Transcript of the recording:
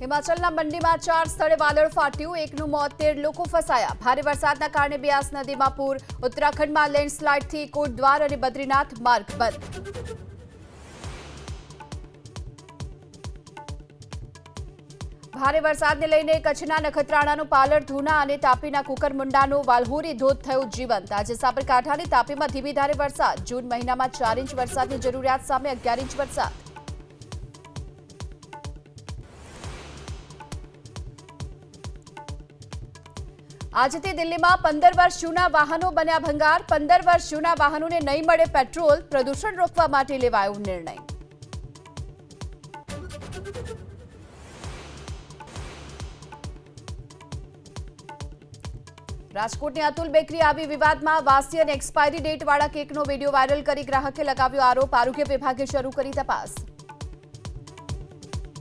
હિમાચલના મંડીમાં ચાર સ્થળે વાદળ ફાટ્યું, એકનું મોત, તેર લોકો ફસાયા. ભારે વરસાદના કારણે બ્યાસ નદીમાં પૂર. ઉત્તરાખંડમાં લેન્ડસ્લાઇડથી કોટદ્વાર અને બદ્રીનાથ માર્ગ બંધ. ભારે વરસાદને લઈને કચ્છના નખત્રાણાનું પાલર ધૂના અને તાપીના કુકરમુંડાનું વાલ્હોરી ધોધ થયું જીવંત. આજે સાબરકાંઠાની તાપીમાં ધીમી ધારે વરસાદ. જૂન મહિનામાં ચાર ઇંચ વરસાદની જરૂરિયાત સામે અગિયાર ઇંચ વરસાદ. આજથી દિલ્હીમાં પંદર વર્ષ જૂના વાહનો બન્યા ભંગાર. પંદર વર્ષ જૂના વાહનોને નહીં મળે પેટ્રોલ. પ્રદૂષણ રોકવા માટે લેવાયો નિર્ણય. રાજકોટની અતુલ બેકરી આવી વિવાદમાં વાસી અને એક્સપાયરી ડેટ વાળા કેકનો વીડિયો વાયરલ કરી ગ્રાહકે લગાવ્યો આરોપ. આરોગ્ય વિભાગે શરૂ કરી તપાસ.